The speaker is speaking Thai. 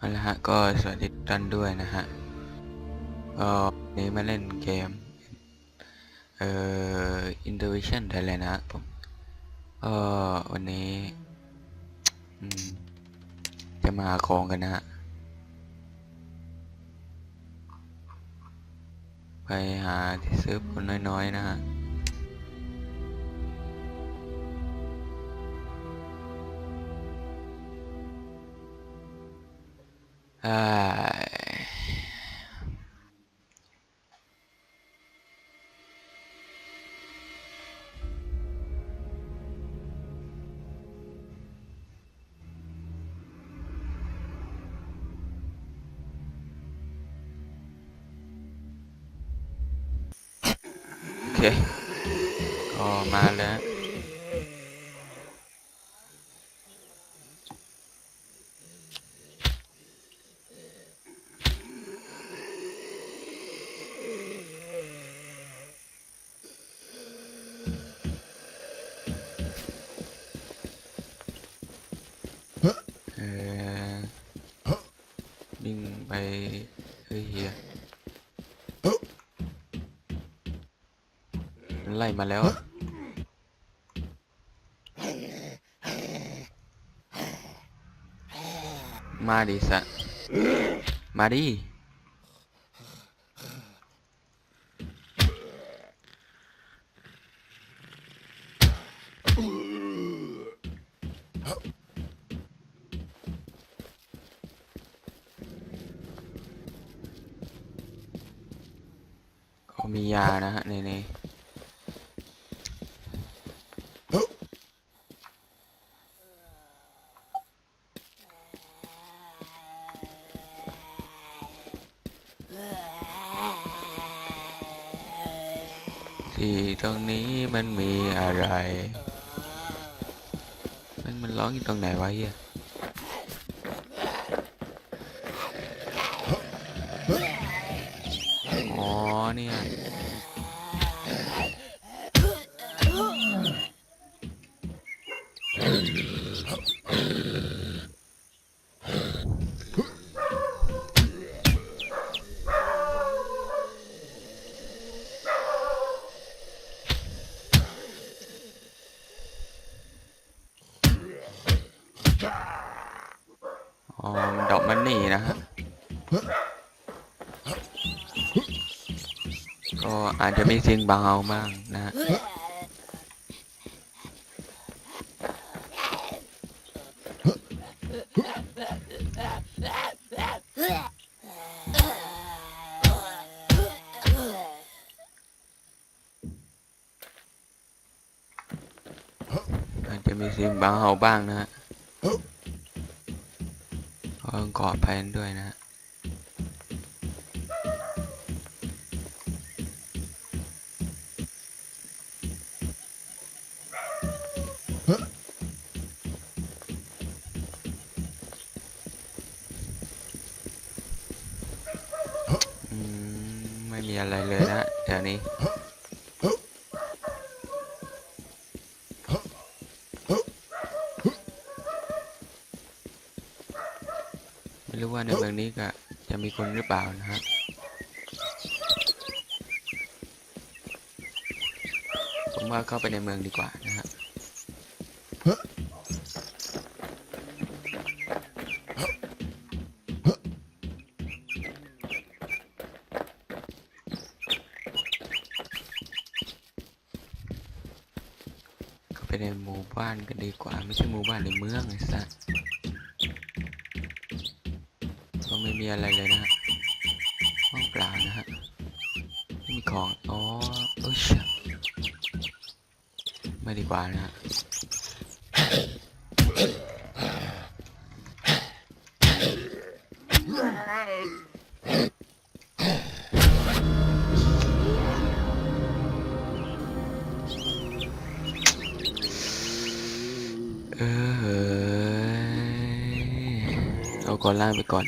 เอาละฮะก็สวัสดีท่านด้วยนะฮะก็นี้มาเล่นเกม เอ่อ Intuition Thailand นะผมก็วันนี้จะมาหาของกันนะฮะ ไปหาที่ซื้อคนน้อยๆนะฮะ อ่าโอเค ก็มาแล้ว เออวิ่งไปเฮ้ยเฮียมันไล่มาแล้วมาดิสะมาดิเขา มียานะฮะในนี้ที่ตรงนี้มันมีอะไร มันมันร้องอยู่ตรงไหนวะเฮีย เนี่ย อ๋อมันดอกมันนี่นะฮะ ก็อาจจะมีเสียงเบาบ้างนะ อาจจะมีเสียงเบาบ้างนะฮะก็ต้องขออภัยด้วยนะฮะ ไม่มีอะไรเลยนะแถวนี้ไม่รู้ว่าในเมืองนี้ก็จะมีคนหรือเปล่านะฮะผมว่าเข้าไปในเมืองดีกว่านะฮะ ไปในหมู่บ้านกันดีกว่า ไม่ใช่หมู่บ้านในเมืองไอ้สัสก็ไม่มีอะไรเลยนะฮะห้องเปล่านะฮะไม่มีของ อ๋อโอ้ยไม่ดีกว่านะฮะ เออเอาก่อน